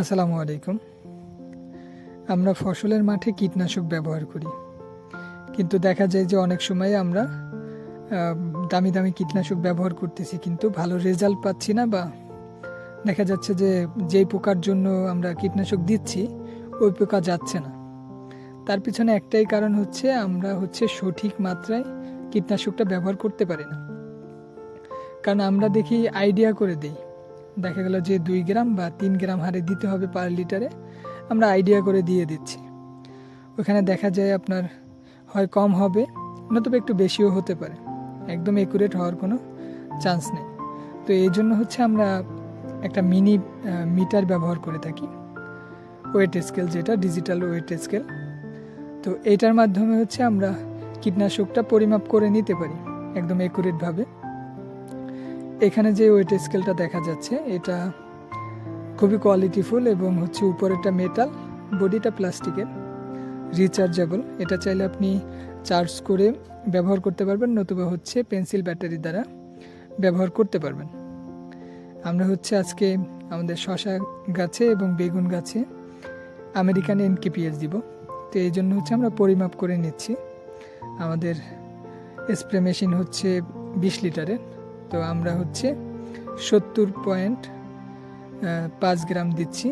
আসসালামু আলাইকুম। আমরা ফসলের মাঠে কীটনাশক ব্যবহার করি। কিন্তু দেখা যায় যে অনেক সময় আমরা দামি দামি কীটনাশক ব্যবহার করতেছি, কিন্তু ভালো রেজাল্ট পাচ্ছি না বা দেখা যাচ্ছে যে যেই পোকার জন্য আমরা কীটনাশক দিচ্ছি, ওই পোকা যাচ্ছে না। তার পিছনে একটাই কারণ হচ্ছে আমরা হচ্ছে সঠিক মাত্রায় কীটনাশকটা ব্যবহার করতে পারি না। কারণ আমরা দেখি আইডিয়া করে দিই। দেখা গেল যে দুই গ্রাম বা তিন গ্রাম হারে দিতে হবে পার লিটারে, আমরা আইডিয়া করে দিয়ে দিচ্ছি। ওখানে দেখা যায় আপনার হয় কম হবে, নতুবা একটু বেশিও হতে পারে। একদম একুরেট হওয়ার কোনো চান্স নেই। তো এই জন্য হচ্ছে আমরা একটা মিনি মিটার ব্যবহার করে থাকি। ওয়েট স্কেল যেটা ডিজিটাল ওয়েট স্কেল তো এইটার মাধ্যমে হচ্ছে আমরা কীটনাশকটা পরিমাপ করে নিতে পারি, একদম একুরেটভাবে এখানে যে ওয়েট স্কেলটা দেখা যাচ্ছে, এটা খুবই কোয়ালিটিফুল এবং হচ্ছে উপরেরটা মেটাল বডিটা প্লাস্টিকের রিচার্জেবল এটা চাইলে আপনি চার্জ করে ব্যবহার করতে পারবেন, নতুবা হচ্ছে পেন্সিল ব্যাটারি দ্বারা ব্যবহার করতে পারবেন। আমরা হচ্ছে আজকে আমাদের শশা গাছে এবং বেগুন গাছে আমেরিকান এনকেপিএস দিব। তো এই জন্য হচ্ছে আমরা পরিমাপ করে নিচ্ছি। আমাদের স্প্রে মেশিন হচ্ছে বিশ লিটারের। তো আমরা হচ্ছে সত্তর পয়েন্ট পাঁচ গ্রাম দিচ্ছি।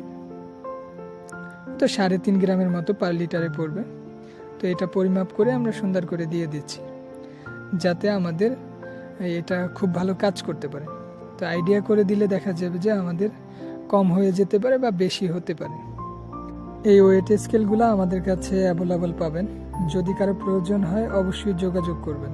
তো সাড়ে তিন গ্রামের মতো পার লিটারে পড়বে। তো এটা পরিমাপ করে আমরা সুন্দর করে দিয়ে দিচ্ছি, যাতে আমাদের এটা খুব ভালো কাজ করতে পারে। তো আইডিয়া করে দিলে দেখা যাবে যে আমাদের কম হয়ে যেতে পারে বা বেশি হতে পারে। এই ওয়েট স্কেলগুলো আমাদের কাছে অ্যাভেলেবল পাবেন। যদি কারও প্রয়োজন হয়, অবশ্যই যোগাযোগ করবেন।